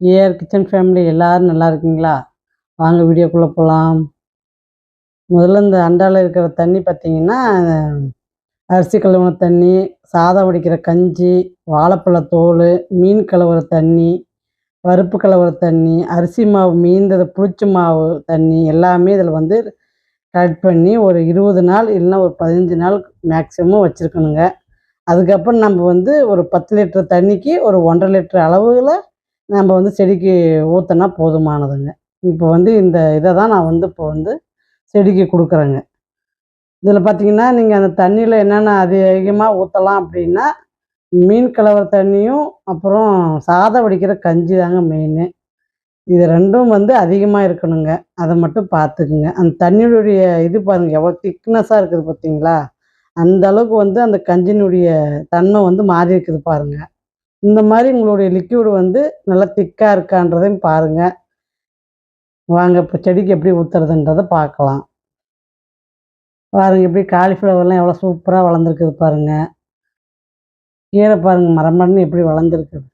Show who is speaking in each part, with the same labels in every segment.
Speaker 1: AR kitchen family எல்லாரும் நல்லா இருக்கீங்களா? வாங்க வீடியோக்குள்ளே போகலாம் முதல்ல இந்த அண்டாவில் இருக்கிற தண்ணி பார்த்தீங்கன்னா அரிசி கழுவுன தண்ணி சாதம் வடிக்கிற கஞ்சி வாழைப்பழ தோல் மீன் கழுவுற தண்ணி பருப்பு கழுவுற தண்ணி அரிசி மாவு மீந்தது புளிச்ச மாவு தண்ணி எல்லாமே இதில் வந்து கலெக்ட் பண்ணி ஒரு இருபது நாள் இல்லைன்னா ஒரு பதினஞ்சு நாள் மேக்ஸிமம் வச்சுருக்கணுங்க. அதுக்கப்புறம் நம்ம வந்து ஒரு பத்து லிட்டர் தண்ணிக்கு ஒரு ஒன்றரை லிட்டர் அளவில் நம்ம வந்து செடிக்கு ஊற்றினா போதுமானதுங்க. இப்போ வந்து இந்த இதை தான் நான் வந்து இப்போ வந்து செடிக்கு கொடுக்குறேங்க. இதில் பார்த்தீங்கன்னா நீங்கள் அந்த தண்ணியில் என்னென்ன அதிகமாக ஊற்றலாம் அப்படின்னா மீன் கலவர தண்ணியும் அப்புறம் சாதம் வடிக்கிற கஞ்சி தாங்க மெயின் இது ரெண்டும் வந்து அதிகமாக இருக்கணுங்க. அதை மட்டும் பார்த்துக்குங்க அந்த தண்ணியுடைய இது பாருங்கள் எவ்வளோ திக்னஸாக இருக்குது பார்த்தீங்களா அந்த அளவுக்கு வந்து அந்த கஞ்சினுடைய தன்மை வந்து மாறி இருக்குது பாருங்கள் இந்த மாதிரி உங்களுடைய லிக்யூடு வந்து நல்லா திக்காக இருக்கான்றதையும் பாருங்கள் வாங்க இப்போ செடிக்கு எப்படி ஊற்றுறதுன்றதை பார்க்கலாம். பாருங்கள் எப்படி காலிஃப்ளவர்லாம் எவ்வளோ சூப்பராக வளர்ந்துருக்குது பாருங்கள் கீரை பாருங்கள் மரமரன்னு எப்படி வளர்ந்துருக்குது.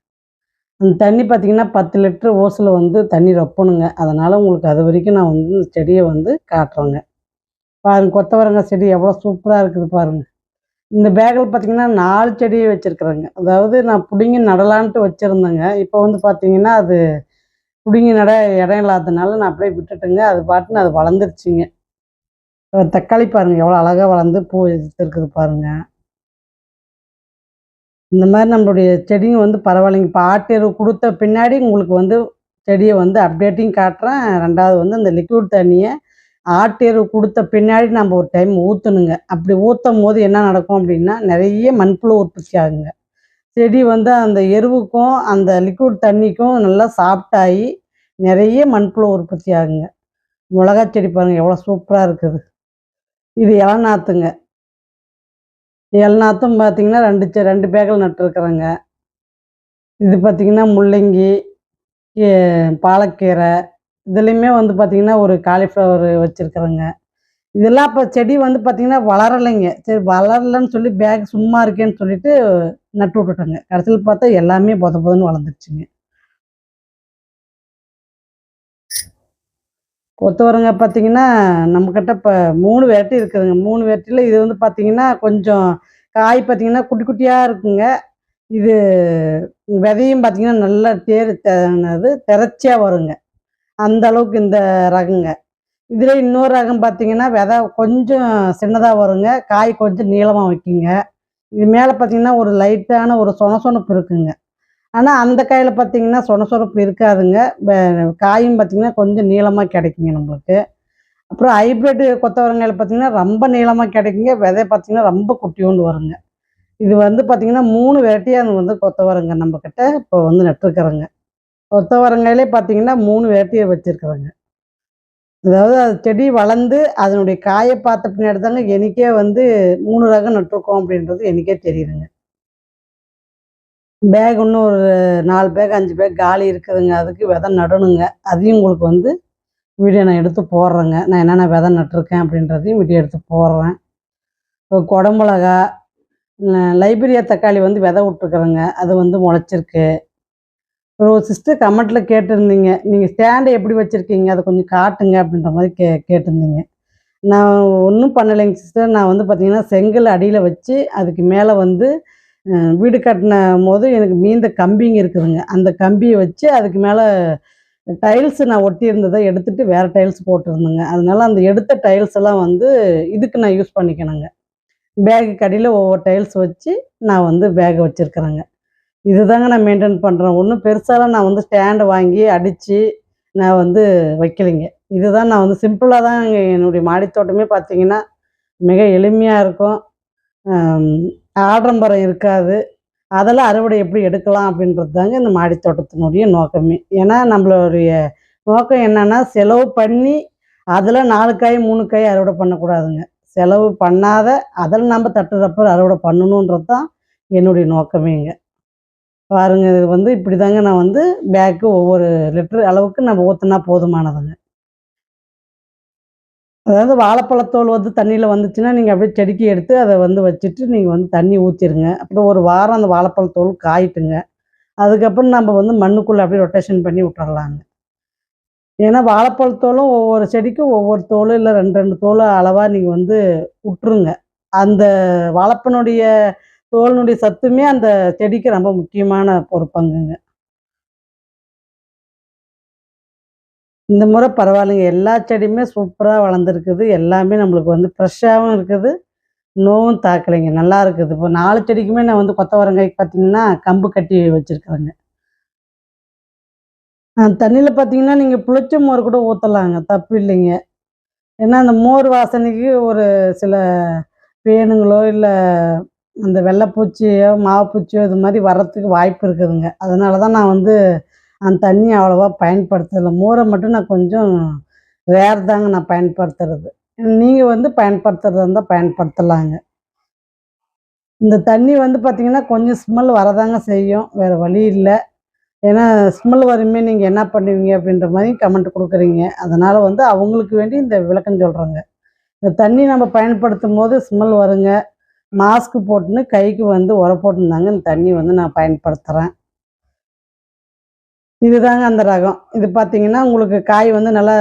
Speaker 1: அந்த தண்ணி பார்த்தீங்கன்னா பத்து லிட்டர் ஓசில் வந்து தண்ணி ரொப்பணுங்க. அதனால் உங்களுக்கு அது வரைக்கும் நான் வந்து செடியை வந்து காட்டுறேங்க. பாருங்க கொத்தவரங்காய் செடி எவ்வளோ சூப்பராக இருக்குது பாருங்கள் இந்த பேக்கில் பார்த்தீங்கன்னா நாலு செடியை வச்சுருக்குறேங்க. அதாவது நான் பிடுங்கி நடலான்ட்டு வச்சுருந்தேங்க. இப்போ வந்து பார்த்தீங்கன்னா அது பிடுங்கி நட இடம் இல்லாததுனால நான் அப்படியே விட்டுட்டேங்க. அது பாட்டுன்னு அது வளர்ந்துருச்சுங்க. தக்காளி பாருங்க. எவ்வளோ அழகாக வளர்ந்து பூ இருக்குது பாருங்க. இந்த மாதிரி நம்மளுடைய செடிங்க வந்து பரவாயில்லைங்க. இப்போ ஆட்டெரு கொடுத்த பின்னாடி உங்களுக்கு வந்து செடியை வந்து அப்டேட்டிங் காட்டுறேன். ரெண்டாவது வந்து அந்த லிக்விட் தண்ணியை ஆட்டெரு கொடுத்த பின்னாடி நம்ம ஒரு டைம் ஊற்றணுங்க அப்படி ஊற்றும் போது என்ன நடக்கும் அப்படின்னா நிறைய மண்புழு உற்பத்தி ஆகுங்க. செடி வந்து அந்த எருவுக்கும் அந்த லிக்விட் தண்ணிக்கும் நல்லா சாப்பிட்டாயி நிறைய மண்புழு உற்பத்தி ஆகுங்க. மிளகா செடி பாருங்கள் எவ்வளோ சூப்பராக இருக்குது. இது இளநாத்துங்க. இளநாத்தும் பார்த்தீங்கன்னா ரெண்டு செ ரெண்டு பேக்கில் நட்டுருக்குறேங்க இது பார்த்தீங்கன்னா முள்ளங்கி பாலக்கீரை இதுலேயுமே வந்து பார்த்தீங்கன்னா ஒரு காலிஃப்ளவர் வச்சுருக்குறேங்க. இதெல்லாம் இப்போ செடி வந்து பார்த்தீங்கன்னா வளரலைங்க. சரி வளரலன்னு சொல்லி பேக் சும்மா இருக்கேன்னு சொல்லிட்டு நட்டு விட்டுட்டேங்க. கடைசியில் பார்த்தா எல்லாமே பொத பொதன்னு வளர்ந்துருச்சுங்க. கொத்தவரங்க பார்த்தீங்கன்னா நம்மக்கிட்ட இப்போ மூணு வெரைட்டி இருக்குதுங்க. மூணு வெரைட்டியில் இது வந்து பார்த்தீங்கன்னா கொஞ்சம் காய் பார்த்தீங்கன்னா குட்டி குட்டியாக இருக்குங்க. இது விதையும் பார்த்தீங்கன்னா நல்லா தேர் அது திறச்சியாக வருங்க. அந்த அளவுக்கு இந்த ரகங்க. இதில் இன்னொரு ரகம் பார்த்தீங்கன்னா விதை கொஞ்சம் சின்னதாக வருங்க. காய் கொஞ்சம் நீளமாக வைக்குங்க. இது மேலே பார்த்தீங்கன்னா ஒரு லைட்டான ஒரு சொனசொனப்பு இருக்குங்க. ஆனால் அந்த காயில் பார்த்தீங்கன்னா சொனசொனப்பு இருக்காதுங்க. காயும் பார்த்தீங்கன்னா கொஞ்சம் நீளமாக கிடைக்குங்க நம்மளுக்கு. அப்புறம் ஹைப்ரிட் கொத்தவரங்காயில் பார்த்தீங்கன்னா ரொம்ப நீளமாக கிடைக்குங்க. விதை பார்த்தீங்கன்னா ரொம்ப குட்டியோண்டு வருங்க. இது வந்து பார்த்தீங்கன்னா மூணு வெரைட்டியாக வந்து கொத்தவரங்க நம்மக்கிட்ட இப்போ வந்து நட்டுருக்குறோங்க. கொத்தவரங்காயிலே பார்த்தீங்கன்னா மூணு வேட்டையை வச்சுருக்குறாங்க. அதாவது அது செடி வளர்ந்து அதனுடைய காயை பார்த்த பின்னாடி தாங்க எனக்கே வந்து மூணு ரகம் நட்டிருக்கோம் அப்படின்றது எனக்கே தெரியுதுங்க. பேக் இன்னும் ஒரு நாலு பேக் அஞ்சு பேக் காலி இருக்குதுங்க. அதுக்கு விதை நடணுங்க. அதையும் உங்களுக்கு வந்து வீடியோ நான் எடுத்து போடுறேங்க. நான் என்னென்ன விதை நட்டிருக்கேன் அப்படின்றதையும் வீடியோ எடுத்து போடுறேன். இப்போ குடமிளகா லைப்ரரியா தக்காளி வந்து விதை விட்டுருக்குறேங்க. அது வந்து முளைச்சிருக்கு. ஒரு சிஸ்டர் கமெண்ட்ல கேட்டிருந்தீங்க. நீங்கள் ஸ்டாண்டை எப்படி வச்சுருக்கீங்க? அதை கொஞ்சம் காட்டுங்க அப்படின்ற மாதிரி கே கேட்டிருந்தீங்க. நான் ஒன்றும் பண்ணலைங்க சிஸ்டர் நான் வந்து பார்த்தீங்கன்னா செங்கல் அடியில் வச்சு அதுக்கு மேலே வந்து வீடு கட்டின போது எனக்கு மீந்த கம்பிங்க இருக்குதுங்க. அந்த கம்பியை வச்சு அதுக்கு மேலே டைல்ஸ் நான் ஒட்டி இருந்ததை எடுத்துட்டு வேறு டைல்ஸ் போட்டிருந்தேங்க. அதனால அந்த எடுத்த டைல்ஸ் எல்லாம் வந்து இதுக்கு நான் யூஸ் பண்ணிக்கணுங்க. பேகு கடியில் ஒவ்வொரு டைல்ஸ் வச்சு நான் வந்து பேக் வச்சுருக்குறேங்க. இதுதாங்க நான் மெயின்டைன் பண்ணுறேன் ஒன்றும் பெருசாலாம் நான் வந்து ஸ்டாண்டு வாங்கி அடித்து நான் வந்து வைக்கலைங்க. இதுதான் நான் வந்து சிம்பிளாக தான் என்னுடைய மாடித்தோட்டமே பார்த்தீங்கன்னா மிக எளிமையாக இருக்கும். ஆடம்பரம் இருக்காது. அதெல்லாம் அறுவடை எப்படி எடுக்கலாம் அப்படின்றது தாங்க இந்த மாடித்தோட்டத்தினுடைய நோக்கமே. ஏன்னா நம்மளுடைய நோக்கம் என்னென்னா செலவு பண்ணி அதில் நாலு காய் மூணு காய் அறுவடை பண்ணக்கூடாதுங்க. செலவு பண்ணாத அதில் நம்ம தட்டுறப்ப அறுவடை பண்ணணுன்றது தான் என்னுடைய நோக்கமேங்க. பாருங்க இது வந்து இப்படி தாங்க நான் வந்து பேக்கு ஒவ்வொரு லிட்டர் அளவுக்கு நம்ம ஊற்றுனா போதுமானதுங்க. அதாவது வாழைப்பழத்தோல் வந்து தண்ணியில் வந்துச்சுன்னா நீங்கள் அப்படியே செடிக்கு எடுத்து அதை வந்து வச்சுட்டு நீங்கள் வந்து தண்ணி ஊற்றிடுங்க அப்புறம் ஒரு வாரம் அந்த வாழைப்பழத்தோல் காயிட்டுங்க. அதுக்கப்புறம் நம்ம வந்து மண்ணுக்குள்ளே அப்படியே ரொட்டேஷன் பண்ணி விட்டுறலாங்க. ஏன்னா வாழைப்பழத்தோலும் ஒவ்வொரு செடிக்கும் ஒவ்வொரு தோல் இல்லை ரெண்டு ரெண்டு தோல் அளவாக நீங்கள் வந்து விட்டுருங்க அந்த வாழைப்பனுடைய தோலினுடைய சத்துமே அந்த செடிக்கு ரொம்ப முக்கியமான ஒரு பங்குங்க. இந்த முறை பரவாயில்லைங்க. எல்லா செடியுமே சூப்பராக வளர்ந்துருக்குது. எல்லாமே நம்மளுக்கு வந்து ஃப்ரெஷ்ஷாகவும் இருக்குது. நோவும் தாக்கலைங்க. நல்லா இருக்குது. இப்போ நாலு செடிக்குமே நான் வந்து கொத்தவரங்காய்க்கு பார்த்தீங்கன்னா கம்பு கட்டி வச்சுருக்குறேங்க. தண்ணியில் பார்த்தீங்கன்னா நீங்கள் புளிச்ச மோர் கூட ஊற்றலாங்க தப்பு இல்லைங்க. ஏன்னா அந்த மோர் வாசனைக்கு ஒரு சில பேனுங்களோ இல்லை அந்த வெள்ளைப்பூச்சியோ மாவுப்பூச்சியோ இது மாதிரி வர்றதுக்கு வாய்ப்பு இருக்குதுங்க. அதனால தான் நான் வந்து அந்த தண்ணி அவ்வளோவா பயன்படுத்தலை. மோரை மட்டும் நான் கொஞ்சம் ரேர் தாங்க நான் பயன்படுத்துறது. நீங்கள் வந்து பயன்படுத்துறதா இருந்தால் பயன்படுத்தலாங்க. இந்த தண்ணி வந்து பார்த்தீங்கன்னா கொஞ்சம் ஸ்மெல் வரதாங்க செய்யும். வேறு வழி இல்லை. ஏன்னா ஸ்மெல் வருமே நீங்கள் என்ன பண்ணுவீங்க அப்படின்ற மாதிரி கமெண்ட் கொடுக்குறீங்க. அதனால் வந்து அவங்களுக்கு வேண்டி இந்த விளக்கம் சொல்கிறேங்க இந்த தண்ணி நம்ம பயன்படுத்தும் போது ஸ்மெல் வருங்க. மாஸ்க் போட்டுன்னு கைக்கு வந்து உர போட்டுருந்தாங்க. இந்த தண்ணி வந்து நான் பயன்படுத்துகிறேன் இதுதாங்க அந்த ரகம். இது பார்த்தீங்கன்னா உங்களுக்கு காய் வந்து நல்லா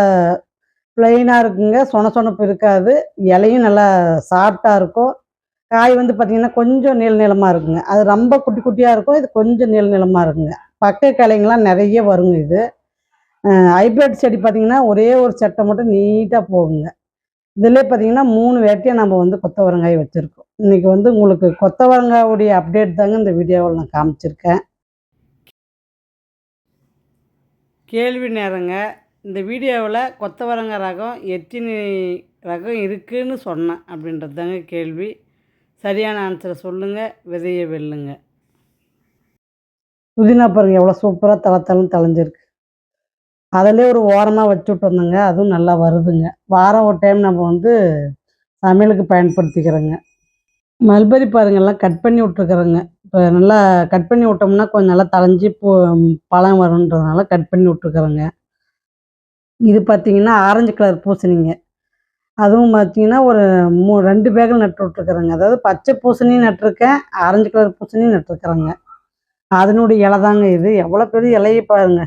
Speaker 1: பிளெயினாக இருக்குங்க. சொன சொனப்பு இருக்காது. இலையும் நல்லா சாஃப்டாக இருக்கும். காய் வந்து பார்த்தீங்கன்னா கொஞ்சம் நீள நிலமாக இருக்குங்க. அது ரொம்ப குட்டி குட்டியாக இருக்கும். இது கொஞ்சம் நீள நிலமாக இருக்குங்க. பக்க கிளைங்கெலாம் நிறைய வருங்க இது. ஹைப்ரிட் செடி பார்த்தீங்கன்னா ஒரே ஒரு சட்டை மட்டும் நீட்டாக போகுங்க. இதிலே பார்த்தீங்கன்னா மூணு வேட்டையை நம்ம வந்து கொத்தவரங்காய் வச்சுருக்கோம். இன்றைக்கி வந்து உங்களுக்கு கொத்தவரங்காவுடைய அப்டேட் தாங்க இந்த வீடியோவில் நான் காமிச்சிருக்கேன். கேள்வி நேரங்க. இந்த வீடியோவில் கொத்தவரங்காய் ரகம் எத்தினி ரகம் இருக்குன்னு சொன்னேன் அப்படின்றது தாங்க கேள்வி. சரியான ஆன்சரை சொல்லுங்கள் விதையை வெல்லுங்க. புதினா பாருங்க எவ்வளோ சூப்பராக தளத்தளம் தளம் தளைஞ்சிருக்கு அதிலே ஒரு ஓரமாக வச்சு விட்டு வந்தோங்க அதுவும் நல்லா வருதுங்க. வாரம் ஒரு டைம் நம்ம வந்து சமையலுக்கு பயன்படுத்திக்கிறோங்க. மல்பரி பாருங்கள்லாம் கட் பண்ணி விட்ருக்குறோங்க இப்போ நல்லா கட் பண்ணி விட்டோம்னா கொஞ்சம் நல்லா தளைஞ்சி பூ பழம் வருன்றதுனால கட் பண்ணி விட்ருக்குறோங்க இது பார்த்தீங்கன்னா ஆரஞ்சு கலர் பூசணிங்க. அதுவும் பார்த்தீங்கன்னா ஒரு மூ ரெண்டு பேக்கில் நட்டு விட்ருக்குறேங்க அதாவது பச்சை பூசணி நட்டிருக்கேன் ஆரஞ்சு கலர் பூசணியும் நட்டுருக்குறேங்க. அதனுடைய இலை தாங்க இது. எவ்வளோ பெரிய இலையை பாருங்க.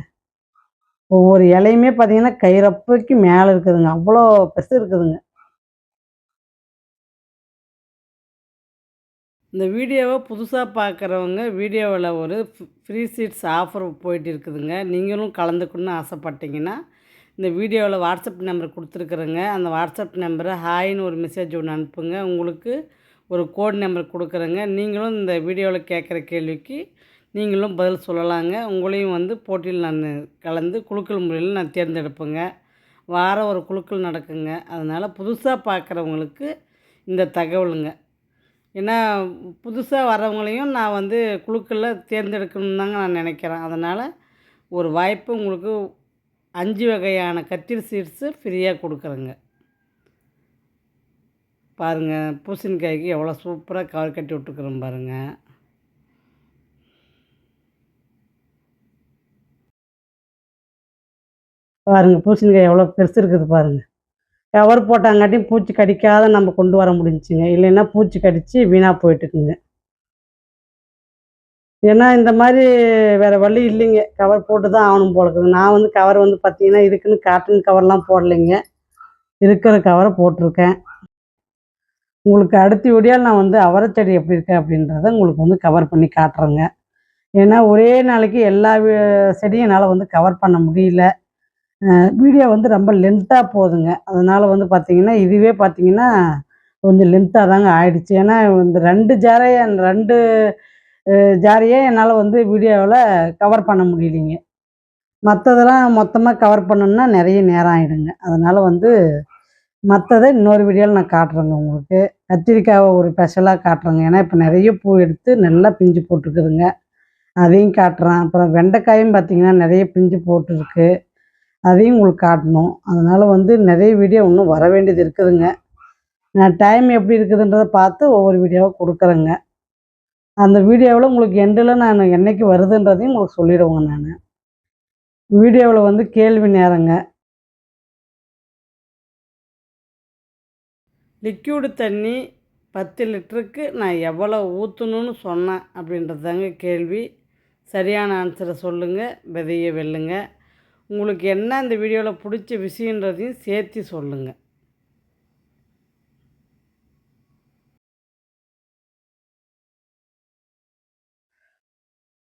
Speaker 1: ஒவ்வொரு இலையுமே பார்த்தீங்கன்னா கைரப்புக்கு மேலே இருக்குதுங்க. அவ்வளோ பெருசு இருக்குதுங்க. இந்த வீடியோவை புதுசாக பார்க்குறவங்க வீடியோவில் ஒரு ஃப்ரீ சீட்ஸ் ஆஃபர் போயிட்டு இருக்குதுங்க நீங்களும் கலந்துக்கணும்னு ஆசைப்பட்டீங்கன்னா இந்த வீடியோவில் வாட்ஸ்அப் நம்பர் கொடுத்துருக்குறேங்க. அந்த வாட்ஸ்அப் நம்பரை ஹாய்னு ஒரு மெசேஜ் ஒன்று அனுப்புங்க. உங்களுக்கு ஒரு கோட் நம்பர் கொடுக்குறேங்க. நீங்களும் இந்த வீடியோவில் கேட்குற கேள்விக்கு நீங்களும் பதில் சொல்லலாங்க. உங்களையும் வந்து போட்டியில் நான் கலந்து குழுக்கள் முறையில் நான் தேர்ந்தெடுப்பேங்க. வாரம் ஒரு குழுக்கள் நடக்குங்க. அதனால் புதுசாக பார்க்குறவங்களுக்கு இந்த தகவலுங்க. ஏன்னா புதுசாக வரவங்களையும் நான் வந்து குழுக்களில் தேர்ந்தெடுக்கணும்னு தாங்க நான் நினைக்கிறேன். அதனால் ஒரு வாய்ப்பு உங்களுக்கு அஞ்சு வகையான கத்திரி சீட்ஸு ஃப்ரீயாக கொடுக்குறேங்க. பாருங்கள் பூசணிக்காய்க்கு எவ்வளோ சூப்பராக கவர் கட்டி விட்டுருக்குறோம் பாருங்கள் பாருங்கள் பூசணிக்காய் எவ்வளோ பெருசு இருக்குது பாருங்கள் கவர் போட்டாங்காட்டியும் பூச்சி கடிக்காத நம்ம கொண்டு வர முடிஞ்சுங்க. இல்லைன்னா பூச்சி கடித்து வீணாக போயிட்டுக்குங்க. ஏன்னா இந்த மாதிரி வேறு வழி இல்லைங்க. கவர் போட்டு தான் ஆகணும் போல இருக்குது. நான் வந்து கவர் வந்து பார்த்தீங்கன்னா இதுக்குன்னு காட்டன் கவர்லாம் போடலைங்க. இருக்கிற கவரை போட்டிருக்கேன். உங்களுக்கு அடுத்த வீடியோவில் நான் வந்து அவரை செடி எப்படி இருக்கு அப்படின்றத உங்களுக்கு வந்து கவர் பண்ணி காட்டுறேங்க. ஏன்னா ஒரே நாளைக்கு எல்லா செடியும் என்னால் வந்து கவர் பண்ண முடியல. வீடியோ வந்து ரொம்ப லென்த்தாக போகுதுங்க அதனால் வந்து பார்த்தீங்கன்னா இதுவே பார்த்தீங்கன்னா கொஞ்சம் லென்த்தாக தாங்க ஆயிடுச்சு. ஏன்னா இந்த ரெண்டு ஜாரையை ரெண்டு ஜாரையே என்னால் வந்து வீடியோவில் கவர் பண்ண முடியலைங்க. மற்றதெல்லாம் மொத்தமாக கவர் பண்ணணும்னா நிறைய நேரம் ஆகிடுங்க அதனால் வந்து மற்றதை இன்னொரு வீடியோவில் நான் காட்டுறேங்க உங்களுக்கு. கத்திரிக்காவை ஒரு ஸ்பெஷலாக காட்டுறேங்க. ஏன்னா இப்போ நிறைய பூ எடுத்து நல்லா பிஞ்சு போட்டுருக்குதுங்க. அதையும் காட்டுறேன். அப்புறம் வெண்டைக்காயும் பார்த்தீங்கன்னா நிறைய பிஞ்சு போட்டிருக்கு. அதையும் உங்களுக்கு காட்டணும். அதனால் வந்து நிறைய வீடியோ இன்னும் வர வேண்டியது இருக்குதுங்க. நான் டைம் எப்படி இருக்குதுன்றதை பார்த்து ஒவ்வொரு வீடியோவாக கொடுக்குறேங்க. அந்த வீடியோவில் உங்களுக்கு எண்டில் நான் என்றைக்கு வருதுன்றதையும் உங்களுக்கு சொல்லிவிடுவேங்க நான். வீடியோவில் வந்து கேள்வி நேரங்க. லிக்யூடு தண்ணி பத்து லிட்டருக்கு நான் எவ்வளோ ஊற்றணும்னு சொன்னேன் அப்படின்றது தாங்க கேள்வி. சரியான ஆன்சரை சொல்லுங்கள் விதையை வெல்லுங்க. உங்களுக்கு என்ன அந்த வீடியோவில் பிடிச்ச விஷயன்றதையும் சேர்த்து சொல்லுங்கள்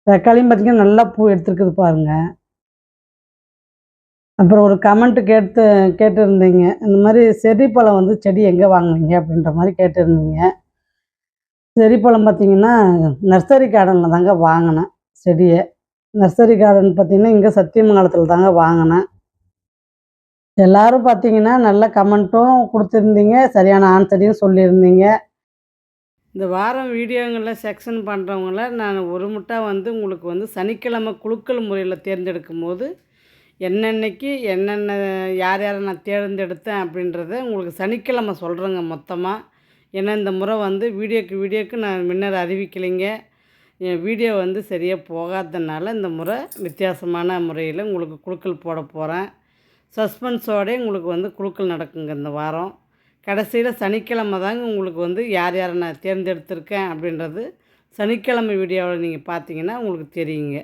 Speaker 1: தக்காளியும் பார்த்திங்கன்னா நல்லா பூ எடுத்துருக்குது பாருங்கள் அப்புறம் ஒரு கமெண்ட் கேட்டு கேட்டிருந்தீங்க. இந்த மாதிரி செடிப்பழம் வந்து செடி எங்கே வாங்கினீங்க அப்படின்ற மாதிரி கேட்டிருந்தீங்க. செடிப்பழம் பார்த்தீங்கன்னா நர்சரி கார்டனில் தாங்க வாங்கினேன் செடியை. நர்சரி கார்டன் பார்த்தீங்கன்னா இங்கே சத்தியமங்கலத்தில் தாங்க வாங்கினேன். எல்லாரும் பார்த்தீங்கன்னா நல்ல கமெண்ட்டும் கொடுத்துருந்தீங்க. சரியான ஆன்சரையும் சொல்லியிருந்தீங்க. இந்த வாரம் வீடியோங்களில் செக்ஷன் பண்ணுறவங்கள நான் ஒரு முட்டா வந்து உங்களுக்கு வந்து சனிக்கிழமை குழுக்கள் முறையில் தேர்ந்தெடுக்கும் போது என்னென்னைக்கு என்னென்ன யார் யாரை நான் தேர்ந்தெடுத்தேன் அப்படின்றத உங்களுக்கு சனிக்கிழமை சொல்கிறேங்க மொத்தமாக ஏன்னா இந்த முறை வந்து வீடியோக்கு வீடியோக்கு நான் முன்னர் அறிவிக்கலைங்க. வீடியோ வந்து சரியாக போகாததுனால இந்த முறை வித்தியாசமான முறையில் உங்களுக்கு குழுக்கள் போட போகிறேன் சஸ்பென்ஸோடே உங்களுக்கு வந்து குழுக்கள் நடக்குங்க இந்த வாரம். கடைசியில் சனிக்கிழமை தாங்க உங்களுக்கு வந்து யார் யாரை நான் தேர்ந்தெடுத்திருக்கேன் அப்படின்றது சனிக்கிழமை வீடியோவில் நீங்கள் பார்த்தீங்கன்னா உங்களுக்கு தெரியுங்க.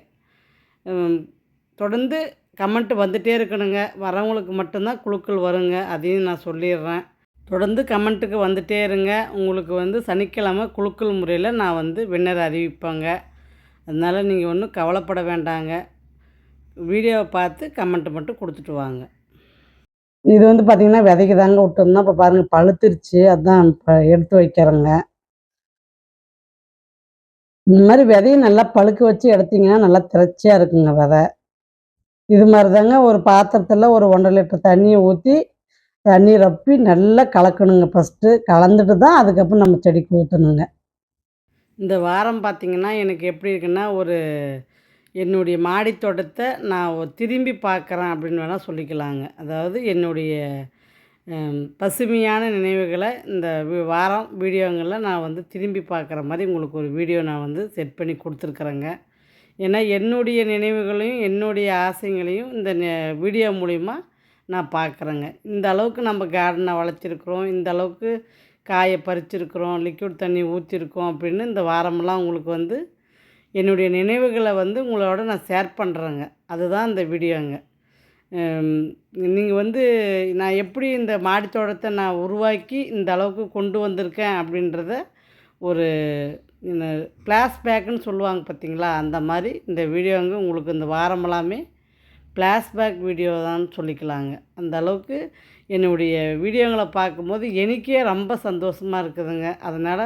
Speaker 1: தொடர்ந்து கமெண்ட் வந்துகிட்டே இருக்கணுங்க. வரவங்களுக்கு மட்டும்தான் குழுக்கள் வருங்க. அதையும் நான் சொல்லிடுறேன். தொடர்ந்து கமெண்ட்டுக்கு வந்துட்டே இருங்க. உங்களுக்கு வந்து சனிக்கிழமை குழுக்கள் முறையில் நான் வந்து வின்னர் அறிவிப்பேங்க. அதனால் நீங்கள் ஒன்றும் கவலைப்பட வேண்டாங்க. வீடியோவை பார்த்து கமெண்ட்டு மட்டும் கொடுத்துட்டு வாங்க. இது வந்து பார்த்திங்கன்னா விதைக்கு தாங்க விட்டோம்னா இப்போ பாருங்கள் பழுத்துருச்சு. அதான் இப்போ எடுத்து வைக்கிறேங்க. இந்த மாதிரி விதையை நல்லா பழுக்க வச்சு எடுத்திங்கன்னா நல்லா திரச்சியாக இருக்குங்க விதை. இது மாதிரி தாங்க ஒரு பாத்திரத்தில் ஒரு ஒன்றரை லிட்டர் தண்ணியை ஊற்றி தண்ணி ரப்பி நல்லா கலக்கணுங்க ஃபஸ்ட்டு கலந்துட்டு தான் அதுக்கப்புறம் நம்ம செடிக்கு ஊற்றணுங்க இந்த வாரம் பார்த்திங்கன்னா எனக்கு எப்படி இருக்குன்னா ஒரு என்னுடைய மாடி தோட்டத்தை நான் திரும்பி பார்க்குறேன் அப்படின்னு வேணால் சொல்லிக்கலாங்க. அதாவது என்னுடைய பசுமையான நினைவுகளை இந்த வாரம் வீடியோங்களில் நான் வந்து திரும்பி பார்க்குற மாதிரி உங்களுக்கு ஒரு வீடியோ நான் வந்து செட் பண்ணி கொடுத்துருக்குறேங்க. ஏன்னா என்னுடைய நினைவுகளையும் என்னுடைய ஆசைங்களையும் இந்த வீடியோ மூலிமா நான் பார்க்குறேங்க. இந்த அளவுக்கு நம்ம கார்டனை வளர்த்திருக்கிறோம். இந்த அளவுக்கு காயை பறிச்சிருக்கிறோம். லிக்விட் தண்ணி ஊற்றிருக்கோம் அப்படின்னு இந்த வாரமெல்லாம் உங்களுக்கு வந்து என்னுடைய நினைவுகளை வந்து உங்களோட நான் ஷேர் பண்ணுறேங்க அதுதான் இந்த வீடியோங்க. நீங்கள் வந்து நான் எப்படி இந்த மாடித்தோட்டத்தை நான் உருவாக்கி இந்த அளவுக்கு கொண்டு வந்திருக்கேன் அப்படின்றத ஒரு ஃப்ளாஷ்பேக்குன்னு சொல்லுவாங்க பார்த்தீங்களா? அந்த மாதிரி இந்த வீடியோங்க உங்களுக்கு இந்த வாரமெல்லாமே ஃப்ளாஷ்பேக் வீடியோ தான் சொல்லிக்கலாங்க. அந்த அளவுக்கு என்னுடைய வீடியோங்களை பார்க்கும்போது எனக்கே ரொம்ப சந்தோஷமாக இருக்குதுங்க. அதனால்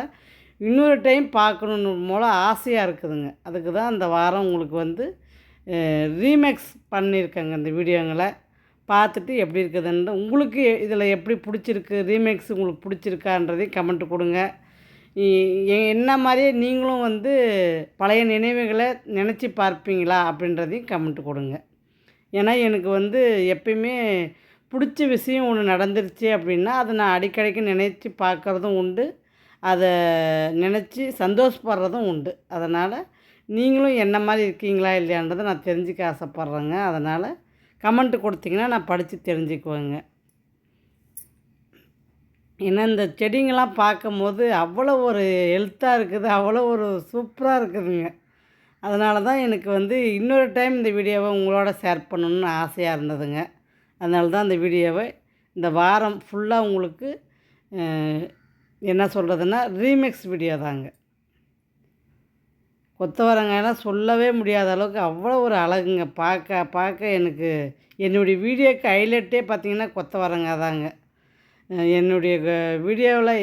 Speaker 1: இன்னொரு டைம் பார்க்கணுன்னு மூலம் ஆசையாக இருக்குதுங்க. அதுக்கு தான் இந்த வாரம் உங்களுக்கு வந்து ரீமேக்ஸ் பண்ணியிருக்கேங்க இந்த வீடியோங்களை. பார்த்துட்டு எப்படி இருக்குதுன்னு உங்களுக்கு இதில் எப்படி பிடிச்சிருக்கு ரீமேக்ஸ் உங்களுக்கு பிடிச்சிருக்கான்றதையும் கமெண்ட் கொடுங்க. என்ன மாதிரியே நீங்களும் வந்து பழைய நினைவுகளை நினச்சி பார்ப்பீங்களா அப்படின்றதையும் கமெண்ட் கொடுங்க. ஏன்னா எனக்கு வந்து எப்பயுமே பிடிச்ச விஷயம் ஒன்று நடந்துருச்சு அப்படின்னா அதை நான் அடிக்கடிக்கு நினச்சி பார்க்குறதும் உண்டு. அதை நினச்சி சந்தோஷப்படுறதும் உண்டு. அதனால் நீங்களும் என்ன மாதிரி இருக்கீங்களா இல்லையான்றதை நான் தெரிஞ்சுக்க ஆசைப்பட்றேங்க. அதனால் கமெண்ட் கொடுத்தீங்கன்னா நான் படித்து தெரிஞ்சுக்குவேங்க. ஏன்னா இந்த செடிங்கெல்லாம் பார்க்கும்போது அவ்வளோ ஒரு ஹெல்த்தாக இருக்குது அவ்வளோ ஒரு சூப்பராக இருக்குதுங்க. அதனால தான் எனக்கு வந்து இன்னொரு டைம் இந்த வீடியோவை உங்களோட ஷேர் பண்ணணும்னு ஆசையாக இருந்ததுங்க. அதனால தான் இந்த வீடியோவை இந்த வாரம் ஃபுல்லாக உங்களுக்கு என்ன சொல்கிறதுன்னா ரீமிக்ஸ் வீடியோ தாங்க. கொத்தவரங்காயெல்லாம் சொல்லவே முடியாத அளவுக்கு அவ்வளோ ஒரு அழகுங்க. பார்க்க பார்க்க எனக்கு என்னுடைய வீடியோக்கு ஹைலைட்டே பார்த்தீங்கன்னா கொத்தவரங்காய் தாங்க. என்னுடைய வீடியோவில்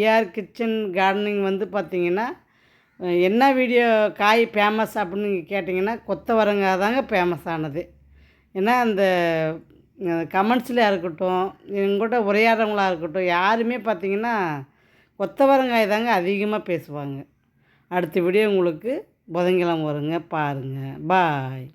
Speaker 1: ஏஆர் கிச்சன் கார்டனிங் வந்து பார்த்திங்கன்னா என்ன வீடியோ காய் ஃபேமஸ் அப்படின்னு நீங்கள் கேட்டிங்கன்னா கொத்தவரங்காய் தாங்க ஃபேமஸ் ஆனது. ஏன்னா அந்த கமெண்ட்ஸ்லையாக இருக்கட்டும் எங்கள்கிட்ட உரையாடுறவங்களா இருக்கட்டும் யாருமே பார்த்தீங்கன்னா கொத்தவரங்காய் தாங்க அதிகமாக பேசுவாங்க. அடுத்த வீடியோ உங்களுக்கு புதன்கிழமை வருங்க பாருங்கள் பாய்